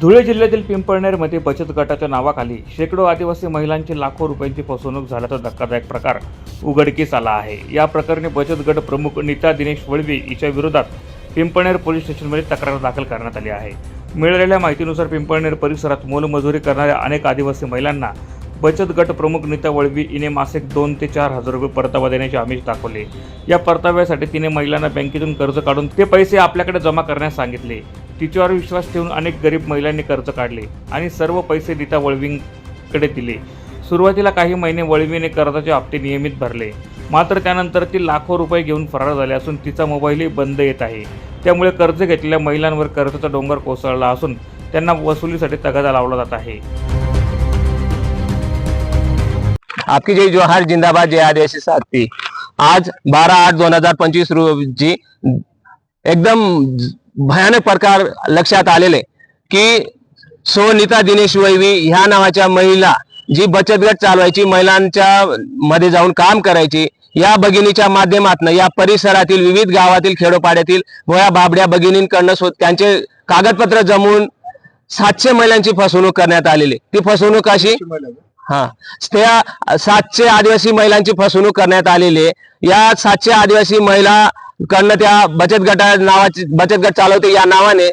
धुळे जिल्ह्यातील पिंपळनेरमध्ये बचत गटाच्या नावाखाली शेकडो आदिवासी महिलांची लाखो रुपयांची फसवणूक झाल्याचा धक्कादायक प्रकार उघडकीस आला आहे. या प्रकरणी बचत गट प्रमुख नीता दिनेश वळवी हिच्या विरोधात पिंपळनेर पोलीस स्टेशनमध्ये तक्रार दाखल करण्यात आली आहे. मिळालेल्या माहितीनुसार पिंपळनेर परिसरात मोलमजुरी करणाऱ्या अनेक आदिवासी महिलांना बचत गट प्रमुख नीता वळवी हिने मासिक दोन ते चार हजार रुपये परतावा देण्याचे आमिष दाखवले. या परताव्यासाठी तिने महिलांना बँकेतून कर्ज काढून ते पैसे आपल्याकडे जमा करण्यास सांगितले. तिच्यावर विश्वास ठेवून अनेक गरीब महिलांनी कर्ज काढले आणि सर्व पैसे नीता वळवींकडे दिले. सुरुवातीला काही महिने वळवीने कर्जाचे हप्ते नियमित भरले. मात्र त्यानंतर ती लाखो रुपये घेऊन फरार झाले असून तिचा मोबाईलही बंद येत आहे. त्यामुळे कर्ज घेतलेल्या महिलांवर कर्जाचा डोंगर कोसळला असून त्यांना वसुलीसाठी तगादा लावला जात आहे. आपकी जय जोहार जिंदाबाद जय आदेश साथी आज बारा आठ दोन हजार पंचवीस रोजी एकदम भयानक प्रकार लक्षात आलेले की सोनिता दिनेश वैवी ह्या नावाच्या महिला जी बचत गट चालवायची महिलांच्या मध्ये जाऊन काम करायची या भगिनीच्या माध्यमातून या परिसरातील विविध गावातील खेडोपाड्यातील व या बाबड्या भगिनींकडनं त्यांचे कागदपत्र जमवून सातशे महिलांची फसवणूक करण्यात आलेली. ती फसवणूक अशी हा. त्या सातशे आदिवासी महिलांची फसवणूक करण्यात आलेली या सातशे आदिवासी महिला कडनं त्या बचत गटा नावाची बचत गट चालवते या नावाने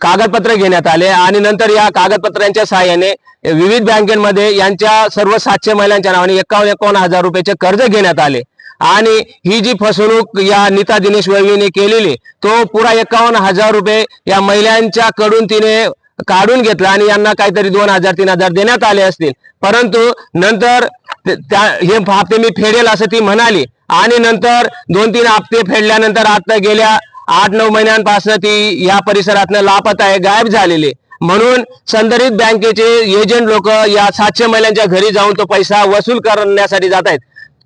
कागदपत्र घेण्यात आले आणि नंतर या कागदपत्रांच्या सहाय्याने विविध बँकेमध्ये यांच्या सर्व सातशे महिलांच्या नावाने एकावन्न एकावन्न हजार रुपयाचे कर्ज घेण्यात आले. आणि ही जी फसवणूक या नीता दिनेश वैवीने केलेली तो पुरा एकावन्न हजार रुपये या महिलांच्या कडून तिने काढून घेतला आणि यांना काहीतरी दोन हजार तीन हजार देण्यात आले असतील. परंतु नंतर त्या हे हप्ते मी फेडेल असं ती म्हणाली. आणि नंतर दोन तीन हप्ते फेडल्यानंतर आता गेल्या आठ नऊ महिन्यांपासून ती या परिसरातनं लापता आहे गायब झालेली म्हणून संदर्भित बँकेचे एजंट लोक या सातशे महिलांच्या घरी जाऊन तो पैसा वसूल करण्यासाठी जात आहेत.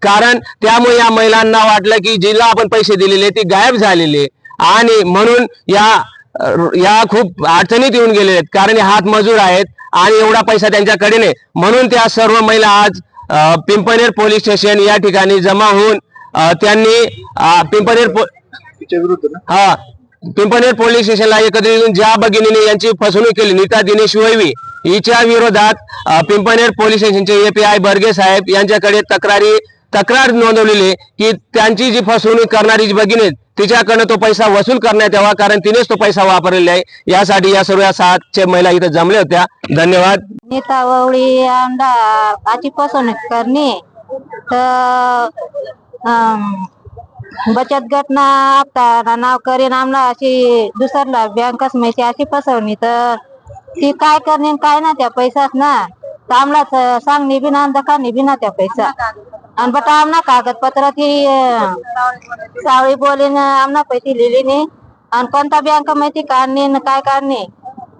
कारण त्यामुळे या महिलांना वाटलं की जिला आपण पैसे दिलेले ती गायब झालेली आहे. आणि म्हणून या या खूप अडचणीत येऊन गेलेले आहेत कारण हे हातमजूर आहेत आणि एवढा पैसा त्यांच्याकडे नाही. म्हणून त्या सर्व महिला आज पिंपनेर पोलीस स्टेशन या ठिकाणी जमा होऊन त्यांनी अ, पिंपळनेर पो- तिच्या विरुद्ध ना? हा पिंपळनेर पोलीस स्टेशनला एकत्रित येऊन ज्या भगिनीने यांची फसवणूक केली नीता दिनेश वैवी हिच्या विरोधात अ, पिंपळनेर पोलीस स्टेशनचे एपीआय बर्गे साहेब यांच्याकडे तक्रारी तक्रार नोंदवलेली आहे की त्यांची जी फसवणूक करणारी जी भगिनी आहे, तिच्याकडनं तो पैसा वसूल करण्यात यावा कारण तिनेच तो पैसा वापरलेला आहे. यासाठी या सर्व या सातशे महिला इथं जमल्या होत्या. धन्यवाद. नीता ववळी अंडा आची फसवणूक करणे तर बचत गट ना आपता नाव करीन आमना अशी दुसरला बँकच माहिती अशी फसवणी. तर ती काय करणे काय ना त्या पैसाच ना. तर आमला सांग निबी ना दका निबी ना त्या पैसा. आणि बट आमना कागदपत्र ती सावळी बोलीन आमना पैसे लिहिली नाही आणि कोणता बँक माहिती काढणे काय काढणे.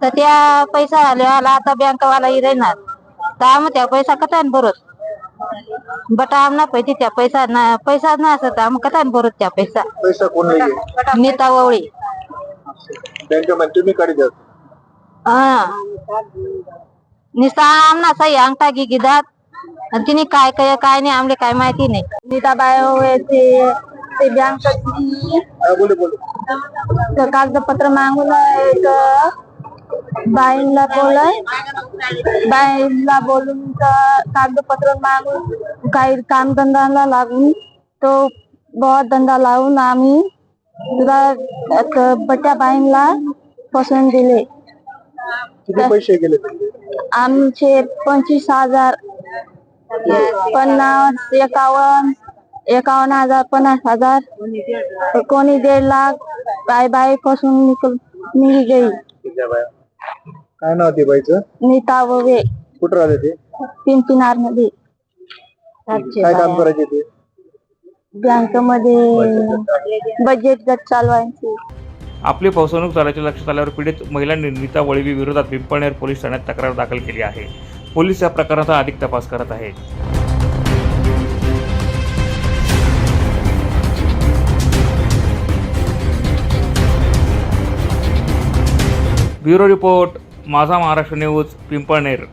तर त्या पैसा आला आता बँकवाला येणार तर आम्ही त्या पैसा कथा भरत. बट आमना पैसे त्या पैसा ना पैसा ना असत आम्ही कथा भरत त्या पैसा? पैसा कोण नाही नीता ववळी बँकेमध्ये तुम्ही काढी द्या. हा. निसा आमना सही अंगठा गी गिदात आणि तिने काय काय काय नाही आमले काय माहिती नाही. नीता बाय ते बँक बोले बोले. कागदपत्र मागून एक बाईंना बोलय. बाईंना बोलून तर कागदपत्र मागून काही कामधंदाला लागून तो बहुत धंदा लावून आम्ही तुला बट्या बाईंना फसवून दिले. किती पैसे गेले? आमचे पंचवीस हजार. पन्नास एकावन्न एकावन्न हजार पन्नास हजार. कोणी दीड लाख बाय बाय फसून निकल निघी बाया? काय नाव ते बाईचं? नीता ववे. कुठं राहते ते? पिंपिनारमध्ये काय काम करायचे ते? बँकमध्ये बजेट गट चालवायचे आपली फसवणूक झाल्याचे लक्षात आल्यावर पीडित महिलांनी नीता वळवी विरोधात पिंपळनेर पोलीस ठाण्यात तक्रार दाखल केली आहे. पोलीस या प्रकरणाचा अधिक तपास करत आहेत ब्युरो रिपोर्ट माझा महाराष्ट्र न्यूज पिंपळनेर.